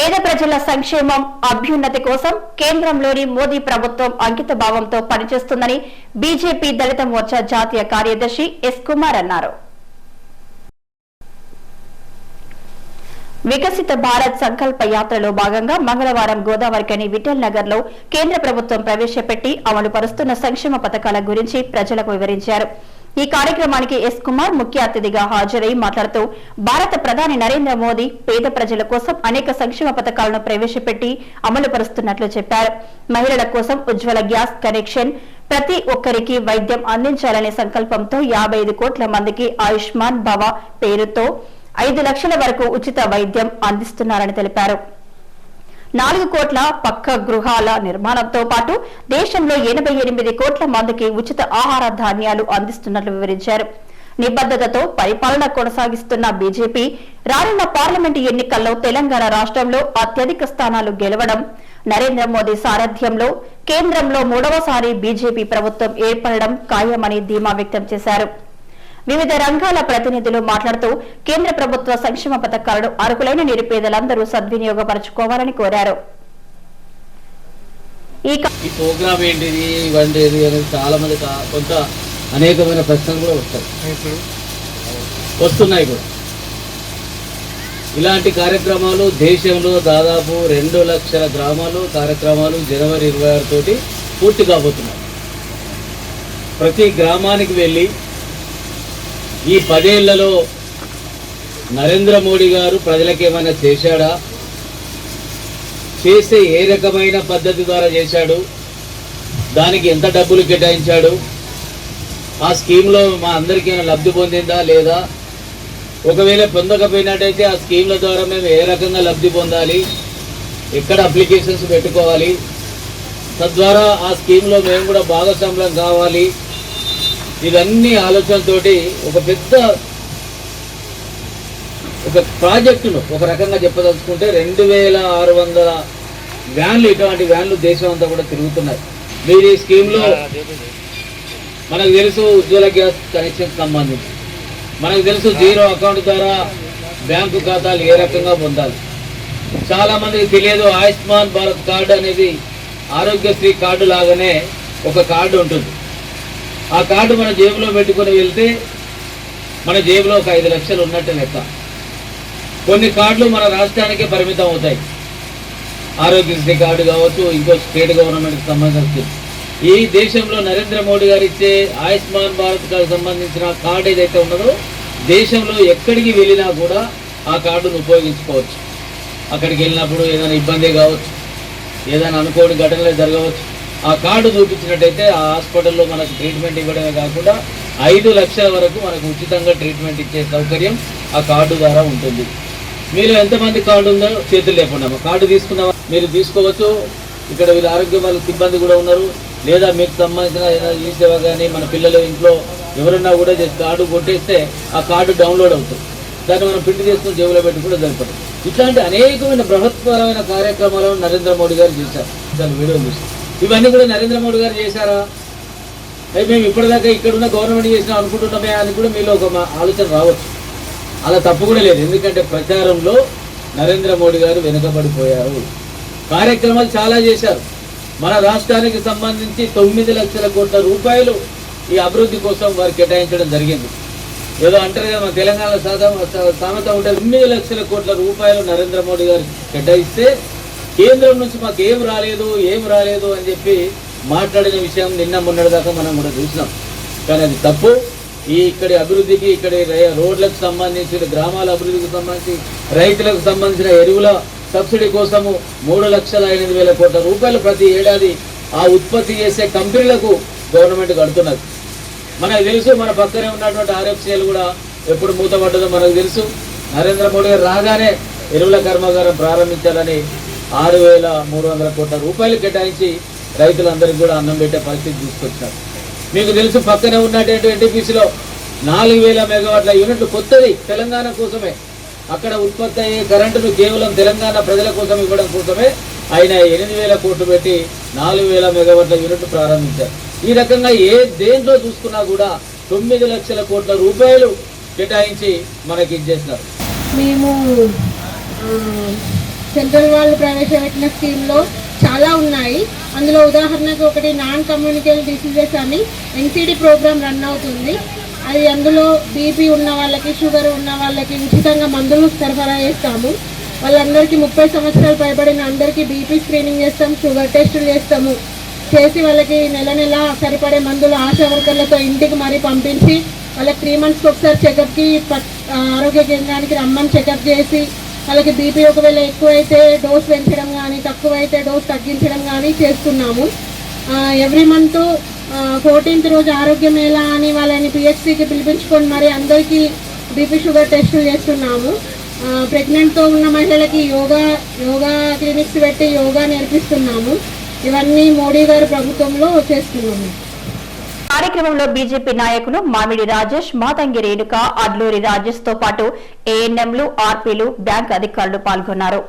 పేద ప్రజల సంక్షేమం అభ్యున్నతి కోసం కేంద్రంలోని మోదీ ప్రభుత్వం అంకిత భావంతో పనిచేస్తుందని బీజేపీ దళిత మోర్చా జాతీయ కార్యదర్శి ఎస్ కుమార్ అన్నారు. వికసిత భారత్ సంకల్ప యాత్రలో భాగంగా మంగళవారం గోదావరికని విఠల్ నగర్లో కేంద్ర ప్రభుత్వం ప్రవేశపెట్టి అమలు పరుస్తున్న సంక్షేమ పథకాల గురించి ప్రజలకు వివరించారు. ఈ కార్యక్రమానికి ఎస్ కుమార్ ముఖ్య అతిథిగా హాజరై మాట్లాడుతూ భారత ప్రధాని నరేంద్ర మోదీ పేద ప్రజల కోసం అనేక సంక్షేమ పథకాలను ప్రవేశపెట్టి అమలు పరుస్తున్నట్లు చెప్పారు. మహిళల కోసం ఉజ్వల గ్యాస్ కనెక్షన్ ప్రతి ఒక్కరికి వైద్యం అందించాలనే సంకల్పంతో యాభై కోట్ల మందికి ఆయుష్మాన్ భవ పేరుతో ఐదు లక్షల వరకు ఉచిత వైద్యం అందిస్తున్నారని తెలిపారు. నాలుగు కోట్ల పక్క గృహాల నిర్మాణంతో పాటు దేశంలో ఎనభై ఎనిమిది కోట్ల మందికి ఉచిత ఆహార ధాన్యాలు అందిస్తున్నట్లు వివరించారు. నిబద్ధతతో పరిపాలన కొనసాగిస్తున్న బీజేపీ రానున్న పార్లమెంటు ఎన్నికల్లో తెలంగాణ రాష్ట్రంలో అత్యధిక స్థానాలు గెలవడం నరేంద్ర మోదీ సారథ్యంలో కేంద్రంలో మూడవసారి బీజేపీ ప్రభుత్వం ఏర్పడడం ఖాయమని ధీమా వ్యక్తం చేశారు. వివిధ రంగాల ప్రతినిధులు మాట్లాడుతూ కేంద్ర ప్రభుత్వ సంక్షేమ పథకాలను అర్హులైన నిరుపేదలందరూ సద్వినియోగపరచుకోవాలని కోరారు. ఈ ప్రోగ్రామ్ ఏంటిది అనేది చాలా మంది కొంత అనేకమైన ప్రశ్నలు కూడా వస్తాయి. వస్తున్నాయి కూడా. ఇలాంటి కార్యక్రమాలు దేశంలో దాదాపు రెండు లక్షల గ్రామాలు కార్యక్రమాలు జనవరి ఇరవై ఆరు తోటి పూర్తి కాబోతున్నాయి. ప్రతి గ్రామానికి వెళ్ళి ఈ పదేళ్ళలో నరేంద్ర మోడీ గారు ప్రజలకు ఏమైనా చేశాడా? చేస్తే ఏ రకమైన పద్ధతి ద్వారా చేశాడు? దానికి ఎంత డబ్బులు కేటాయించాడు? ఆ స్కీమ్లో మా అందరికైనా ఏమైనా లబ్ధి పొందిందా లేదా? ఒకవేళ పొందకపోయినట్టయితే ఆ స్కీమ్ల ద్వారా మేము ఏ రకంగా లబ్ధి పొందాలి? ఎక్కడ అప్లికేషన్స్ పెట్టుకోవాలి? తద్వారా ఆ స్కీమ్లో మేము కూడా భాగస్వామ్యం కావాలి. ఇవన్నీ ఆలోచనతోటి ఒక పెద్ద ఒక ప్రాజెక్టును ఒక రకంగా చెప్పదలుచుకుంటే రెండు వేల ఆరు వందల వ్యాన్లు ఇటువంటి వ్యాన్లు దేశం అంతా కూడా తిరుగుతున్నాయి. మీరు ఈ స్కీమ్లో మనకు తెలుసు ఉజ్వల గ్యాస్ కనెక్షన్ సంబంధించి. మనకు తెలుసు జీరో అకౌంట్ ద్వారా బ్యాంకు ఖాతాలు ఏ రకంగా పొందాలి. చాలా మందికి తెలియదు ఆయుష్మాన్ భారత్ కార్డు అనేది ఆరోగ్యశ్రీ కార్డు లాగానే ఒక కార్డు ఉంటుంది. ఆ కార్డు మన జేబులో పెట్టుకొని వెళ్తే మన జేబులో ఒక ఐదు లక్షలు ఉన్నట్టు లెక్క. కొన్ని కార్డులు మన రాష్ట్రానికే పరిమితం అవుతాయి. ఆరోగ్యశ్రీ కార్డు కావచ్చు ఇంకో స్టేట్ గవర్నమెంట్కి సంబంధించి. ఈ దేశంలో నరేంద్ర మోడీ గారు ఇచ్చే ఆయుష్మాన్ భారత్కు సంబంధించిన కార్డు ఏదైతే ఉన్నదో దేశంలో ఎక్కడికి వెళ్ళినా కూడా ఆ కార్డును ఉపయోగించుకోవచ్చు. అక్కడికి వెళ్ళినప్పుడు ఏదైనా ఇబ్బంది కావచ్చు ఏదైనా అనుకోని ఘటనలు జరగవచ్చు. ఆ కార్డు చూపించినట్టయితే ఆ హాస్పిటల్లో మనకు ట్రీట్మెంట్ ఇవ్వడమే కాకుండా ఐదు లక్షల వరకు మనకు ఉచితంగా ట్రీట్మెంట్ ఇచ్చే సౌకర్యం ఆ కార్డు ద్వారా ఉంటుంది. మీరు ఎంతమంది కార్డు ఉందో చేతులు లేకుండా కార్డు తీసుకున్నావా మీరు తీసుకోవచ్చు. ఇక్కడ వీళ్ళ ఆరోగ్య వాళ్ళ సిబ్బంది కూడా ఉన్నారు. లేదా మీకు సంబంధించిన ఏదైనా ఈ సేవ కానీ మన పిల్లలు ఇంట్లో ఎవరన్నా కూడా జస్ట్ కార్డు కొట్టేస్తే ఆ కార్డు డౌన్లోడ్ అవుతుంది. దాన్ని మనం ప్రింట్ చేసుకుని జేబులో పెట్టి కూడా సరిపడదు ఇట్లాంటి అనేకమైన బృహత్పరమైన కార్యక్రమాలను నరేంద్ర మోడీ గారు చేశారు. దాని వీడియో చూసి. ఇవన్నీ కూడా నరేంద్ర మోడీ గారు చేశారా? అవి మేము ఇప్పటిదాకా ఇక్కడున్న గవర్నమెంట్ చేసినా అనుకుంటున్నామే అని కూడా మీలో ఒక ఆలోచన రావచ్చు. అలా తప్పు కూడా లేదు. ఎందుకంటే ప్రచారంలో నరేంద్ర మోడీ గారు వెనుకబడిపోయారు. కార్యక్రమాలు చాలా చేశారు. మన రాష్ట్రానికి సంబంధించి తొమ్మిది లక్షల కోట్ల రూపాయలు ఈ అభివృద్ధి కోసం వారు కేటాయించడం జరిగింది. ఏదో అంటారు కదా మన తెలంగాణ సాధ- సామెత ఉంటే తొమ్మిది లక్షల కోట్ల రూపాయలు నరేంద్ర మోడీ గారు కేటాయిస్తే కేంద్రం నుంచి మాకు ఏం రాలేదు ఏం రాలేదు అని చెప్పి మాట్లాడిన విషయం నిన్న మొన్నటి దాకా మనం కూడా చూసినాం. కానీ అది తప్పు. ఈ ఇక్కడి అభివృద్ధికి ఇక్కడ రోడ్లకు సంబంధించి గ్రామాల అభివృద్ధికి సంబంధించి రైతులకు సంబంధించిన ఎరువుల సబ్సిడీ కోసము మూడు లక్షల ఎనిమిది వేల కోట్ల రూపాయలు ప్రతి ఏడాది ఆ ఉత్పత్తి చేసే కంపెనీలకు గవర్నమెంట్ కడుతున్నది. మనకు తెలుసు మన పక్కనే ఉన్నటువంటి ఆర్ఎఫ్సిఎల్ కూడా ఎప్పుడు మూతపడ్డదో మనకు తెలుసు. నరేంద్ర మోడీ గారు రాగానే ఎరువుల కర్మాగారం ప్రారంభించాలని ఆరు వేల మూడు వందల కోట్ల రూపాయలు కేటాయించి రైతులందరికీ కూడా అన్నం పెట్టే పరిస్థితి తీసుకొచ్చారు. మీకు తెలుసు పక్కనే ఉన్నటువంటి ఎన్టీపీసీలో నాలుగు వేల మెగావాట్ల యూనిట్లు కొత్తది తెలంగాణ కోసమే. అక్కడ ఉత్పత్తి అయ్యే కరెంటును కేవలం తెలంగాణ ప్రజల కోసం ఇవ్వడం కోసమే ఆయన ఎనిమిది వేల కోట్లు పెట్టి నాలుగు వేల మెగావాట్ల యూనిట్ ప్రారంభించారు. ఈ రకంగా ఏ దేంట్లో చూసుకున్నా కూడా తొమ్మిది లక్షల కోట్ల రూపాయలు కేటాయించి మనకి ఇచ్చేసినారు. మేము సెంట్రల్ వాళ్ళు ప్రవేశపెట్టిన స్కీమ్లో చాలా ఉన్నాయి. అందులో ఉదాహరణకు ఒకటి నాన్ కమ్యూనికేబుల్ డిసీజెస్ అని ఎన్సీడీ ప్రోగ్రామ్ రన్ అవుతుంది. అది అందులో బీపీ ఉన్న వాళ్ళకి షుగర్ ఉన్న వాళ్ళకి ఉచితంగా మందులు సరఫరా చేస్తాము. వాళ్ళందరికీ ముప్పై సంవత్సరాలు పైబడిన అందరికీ బీపీ స్క్రీనింగ్ చేస్తాం షుగర్ టెస్టులు చేస్తాము. చేసి వాళ్ళకి నెల నెల సరిపడే మందులు ఆశా వర్కర్లతో ఇంటికి మరీ పంపించి వాళ్ళకి త్రీ మంత్స్కి ఒకసారి చెకప్కి ఆరోగ్య కేంద్రానికి రమ్మని చెకప్ చేసి వాళ్ళకి బీపీ ఒకవేళ ఎక్కువైతే డోస్ పెంచడం కానీ తక్కువైతే డోస్ తగ్గించడం కానీ చేస్తున్నాము. ఎవ్రీ మంత్ ఫోర్టీన్త్ రోజు ఆరోగ్య మేళ అని వాళ్ళని పిహెచ్సికి పిలిపించుకొని మరి అందరికీ బీపీ షుగర్ టెస్టులు చేస్తున్నాము. ప్రెగ్నెంట్తో ఉన్న మహిళలకి యోగా యోగా క్లినిక్స్ పెట్టి యోగా నేర్పిస్తున్నాము. ఇవన్నీ మోడీ గారి ప్రభుత్వంలో చేస్తున్నాము. కార్యక్రమంలో బీజేపీ నాయకులు మామిడి రాజేష్ మాతంగి రేణుక అడ్లూరి రాజేష్తో పాటు ఏఎన్ఎంలు ఆర్పీలు బ్యాంక్ అధికారులు పాల్గొన్నారు.